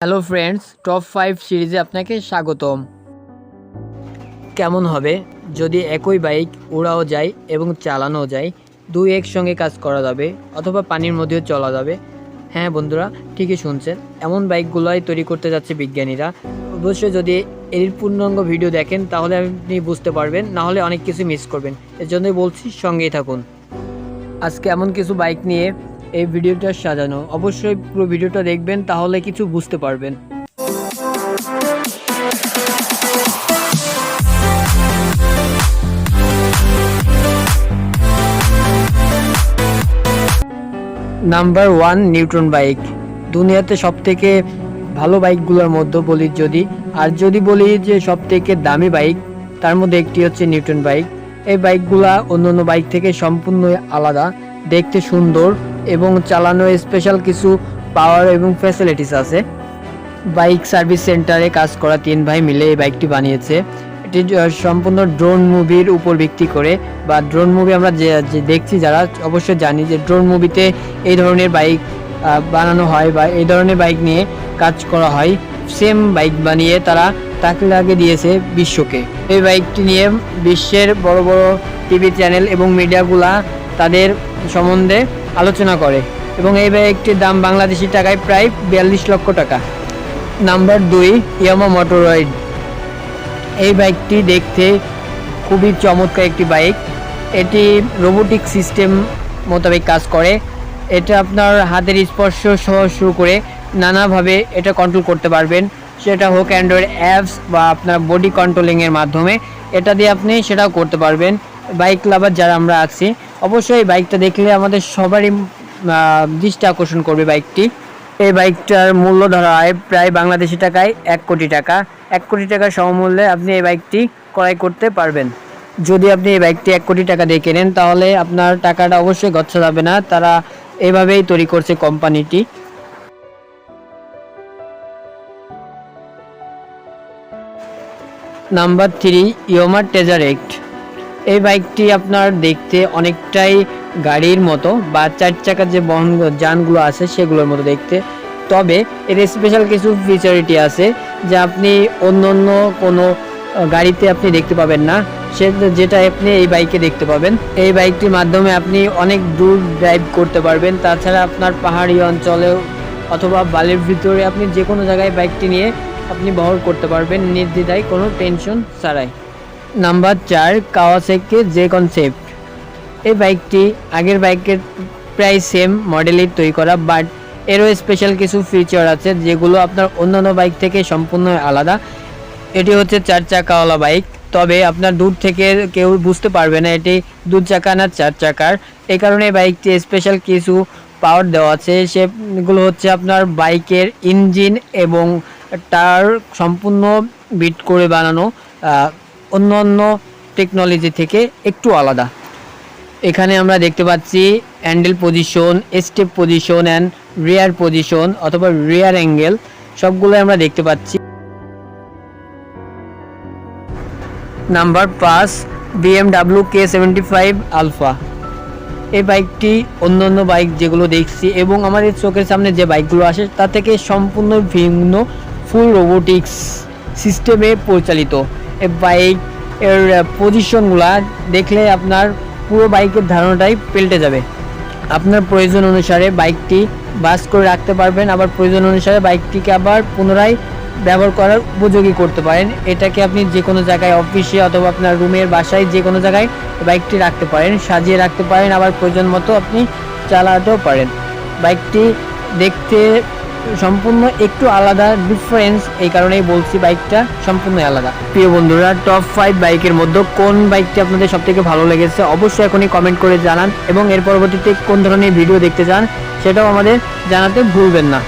Hello friends top five সিরিজে আপনাকে স্বাগতম। কেমন হবে? যদি একই বাইক ওড়াও যায় এবং চালানো যায় দুই একসঙ্গে কাজ করা যাবে অথবা পানির মধ্যেও চলা যাবে। হ্যাঁ বন্ধুরা ঠিকই শুনছেন। এমন বাইকগুলোই তৈরি করতে যাচ্ছে বিজ্ঞানীরা। অবশ্যই যদি এর পূর্ণাঙ্গ ভিডিও দেখেন তাহলে আপনি বুঝতে পারবেন না হলে অনেক কিছু মিস করবেন। এর জন্যই বলছি সঙ্গেই থাকুন। আজকে এমন কিছু বাইক নিয়ে এই ভিডিওটা সাজানো। অবশ্যই পুরো ভিডিওটা দেখবেন, তাহলে কিছু বুঝতে পারবেন। নাম্বার ওয়ান নিউটন বাইক দুনিয়াতে সব থেকে ভালো বাইকগুলোর মধ্যে বলি যদি। আর যদি বলি যে সব থেকে দামি বাইক, তার মধ্যে একটি হচ্ছে নিউটন বাইক এই বাইকগুলা অন্য অন্য বাইক থেকে সম্পূর্ণ আলাদা। দেখতে সুন্দর এবং চালানো স্পেশাল কিছু পাওয়ার এবং ফ্যাসিলিটিস আছে। বাইক সার্ভিস সেন্টারে কাজ করা তিন ভাই মিলে এই বাইকটি বানিয়েছে। এটি সম্পূর্ণ ড্রোন মুভির উপর ভিত্তি করে বা ড্রোন মুভি আমরা যে দেখছি যারা অবশ্যই জানি যে ড্রোন মুভিতে এই ধরনের বাইক বানানো হয় বা এই ধরনের বাইক নিয়ে কাজ করা হয়। সেম বাইক বানিয়ে তারা তাকে লাগিয়ে দিয়েছে বিশ্বকে। এই বাইকটি নিয়ে বিশ্বের বড় বড় টিভি চ্যানেল এবং মিডিয়াগুলা তাদের সম্বন্ধে আলোচনা করে এবং এই বাইকটির দাম বাংলাদেশি টাকায় প্রায় বিয়াল্লিশ লক্ষ টাকা। নাম্বার দুই, ইয়ামা মোটরয়েড এই বাইকটি দেখতে খুবই চমৎকার একটি বাইক। এটি রোবোটিক সিস্টেম মোতাবেক কাজ করে। এটা আপনার হাতের স্পর্শ সহ শুরু করে নানাভাবে এটা কন্ট্রোল করতে পারবেন। সেটা হোক অ্যান্ড্রয়েড অ্যাপস বা আপনার বডি কন্ট্রোলিংয়ের মাধ্যমে। এটা দিয়ে আপনি সেটাও করতে পারবেন। বাইক লাভার যারা আমরা আছি, অবশ্যই বাইকটা দেখলে আমাদের সবারই দৃষ্টি আকর্ষণ করবে বাইকটি এই বাইকটার মূল্য ধরা হয় প্রায় বাংলাদেশি টাকায় এক কোটি টাকা। এক কোটি টাকা সমমূল্যে আপনি এই বাইকটি ক্রয় করতে পারবেন। যদি আপনি এই বাইকটি এক কোটি টাকা দিয়ে কেনেন, তাহলে আপনার টাকাটা অবশ্যই গচ্ছা যাবে না। তারা এভাবেই তৈরি করছে কোম্পানিটি নাম্বার থ্রি ইয়োমার টেজারেক্ট এই বাইকটি আপনার দেখতে অনেকটাই গাড়ির মতো বা চার চাকার যে বহন যানগুলো আছে সেগুলোর মতো দেখতে। তবে এর স্পেশাল কিছু ফিচারিটি আছে যা আপনি অন্য অন্য কোনো গাড়িতে আপনি দেখতে পাবেন না। সে যেটা আপনি এই বাইকে দেখতে পাবেন। এই বাইকটির মাধ্যমে আপনি অনেক দূর ড্রাইভ করতে পারবেন। তাছাড়া আপনার পাহাড়ি অঞ্চলেও অথবা বালির ভিতরে আপনি যে কোনো জায়গায় বাইকটি নিয়ে আপনি বহর করতে পারবেন। নির্দ্বিধায় কোনো টেনশন ছাড়াই। নাম্বার চার কাওয়াসাকি যে কনসেপ্ট এই বাইকটি আগের বাইকের প্রায় সেম মডেলের তৈরি করা বাট এরও স্পেশাল কিছু ফিচার আছে, যেগুলো আপনার অন্যান্য বাইক থেকে সম্পূর্ণ আলাদা। এটি হচ্ছে চার চাকাওয়ালা বাইক তবে আপনার দূর থেকে কেউ বুঝতে পারবে না, এটি দু চাকা না চার চাকার। এই কারণে বাইকটি স্পেশাল কিছু পাওয়ার দেওয়া আছে, সেগুলো হচ্ছে আপনার বাইকের ইঞ্জিন এবং তার সম্পূর্ণ বিট করে বানানো অন্য অন্য টেকনোলজি থেকে একটু আলাদা। এখানে আমরা দেখতে পাচ্ছি angle position step position and rear position অথবা রিয়ার অ্যাঙ্গেল সবগুলো আমরা দেখতে পাচ্ছি। নাম্বার পাঁচ BMW K seventy five alpha এই বাইকটি অন্য অন্য বাইক যেগুলো দেখছি এবং আমাদের চোখের সামনে যে বাইকগুলো আসে তা থেকে সম্পূর্ণ ভিন্ন ফুল রোবোটিক্স সিস্টেমে পরিচালিত। বাইক এর পজিশনগুলা দেখলে আপনার পুরো বাইকের ধারণাটাই পাল্টে যাবে। আপনার প্রয়োজন অনুসারে বাইকটি বাস করে রাখতে পারবেন, আবার প্রয়োজন অনুসারে বাইকটিকে আবার পুনরায় ব্যবহার করার উপযোগী করতে পারেন। এটাকে আপনি যে কোনো জায়গায় অফিসে অথবা আপনার রুমের বাসায় যে কোনো জায়গায় বাইকটি রাখতে পারেন, সাজিয়ে রাখতে পারেন, আবার প্রয়োজন মতো আপনি চালাতেও পারেন। বাইকটি দেখতে সম্পূর্ণ একটু আলাদা ডিফারেন্স এই কারণেই বলছি বাইকটা সম্পূর্ণ আলাদা। প্রিয় বন্ধুরা টপ ফাইভ বাইকের মধ্যে কোন বাইকটি আপনাদের সব থেকে ভালো লেগেছে অবশ্যই এখনই কমেন্ট করে জানান এবং এর পরবর্তীতে কোন ধরনের ভিডিও দেখতে চান, সেটাও আমাদের জানাতে ভুলবেন না।